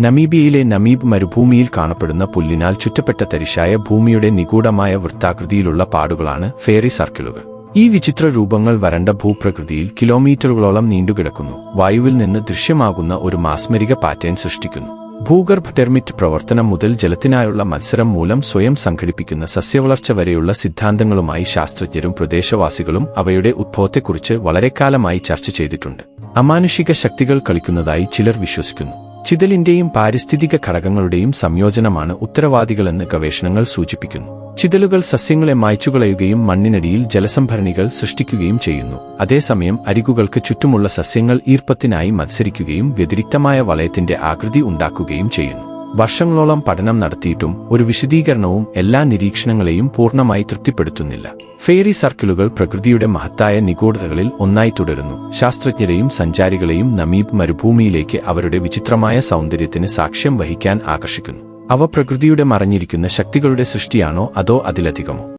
നമീബിയയിലെ Namib മരുഭൂമിയിൽ കാണപ്പെടുന്ന പുല്ലിനാൽ ചുറ്റപ്പെട്ട തരിശായ ഭൂമിയുടെ നിഗൂഢമായ വൃത്താകൃതിയിലുള്ള പാടുകളാണ് ഫേറി സർക്കിളുകൾ. ഈ വിചിത്ര രൂപങ്ങൾ വരണ്ട ഭൂപ്രകൃതിയിൽ കിലോമീറ്ററുകളോളം നീണ്ടുകിടക്കുന്നു. വായുവിൽ നിന്ന് ദൃശ്യമാകുന്ന ഒരു മാസ്മരിക പാറ്റേൺ സൃഷ്ടിക്കുന്നു. ഭൂഗർഭ ടെർമിറ്റ് പ്രവർത്തനം മുതൽ ജലത്തിനായുള്ള മത്സരം മൂലം സ്വയം സംഘടിപ്പിക്കുന്ന സസ്യവളർച്ച വരെയുള്ള സിദ്ധാന്തങ്ങളുമായി ശാസ്ത്രജ്ഞരും പ്രദേശവാസികളും അവയുടെ ഉദ്ഭവത്തെക്കുറിച്ച് വളരെക്കാലമായി ചർച്ച ചെയ്തിട്ടുണ്ട്. അമാനുഷിക ശക്തികൾ കളിക്കുന്നതായി ചിലർ വിശ്വസിക്കുന്നു. ചിതലിന്റെയും പാരിസ്ഥിതിക ഘടകങ്ങളുടെയും സംയോജനമാണ് ഉത്തരവാദികളെന്ന് ഗവേഷണങ്ങൾ സൂചിപ്പിക്കുന്നു. ചിതലുകൾ സസ്യങ്ങളെ മായ്ച്ചുകളയുകയും മണ്ണിനടിയിൽ ജലസംഭരണികൾ സൃഷ്ടിക്കുകയും ചെയ്യുന്നു. അതേസമയം അരികുകൾക്ക് ചുറ്റുമുള്ള സസ്യങ്ങൾ ഈർപ്പത്തിനായി മത്സരിക്കുകയും വ്യതിരിക്തമായ വലയത്തിന്റെ ആകൃതി ഉണ്ടാക്കുകയും ചെയ്യുന്നു. വർഷങ്ങളോളം പഠനം നടത്തിയിട്ടും ഒരു വിശദീകരണവും എല്ലാ നിരീക്ഷണങ്ങളെയും പൂർണമായി തൃപ്തിപ്പെടുത്തുന്നില്ല. ഫെയറി സർക്കിളുകൾ പ്രകൃതിയുടെ മഹത്തായ നിഗൂഢതകളിൽ ഒന്നായി തുടരുന്നു. ശാസ്ത്രജ്ഞരെയും സഞ്ചാരികളെയും നമീബ് മരുഭൂമിയിലേക്ക് അവരുടെ വിചിത്രമായ സൗന്ദര്യത്തിന് സാക്ഷ്യം വഹിക്കാൻ ആകർഷിക്കുന്നു. അവ പ്രകൃതിയുടെ മറഞ്ഞിരിക്കുന്ന ശക്തികളുടെ സൃഷ്ടിയാണോ അതോ അതിലധികമോ?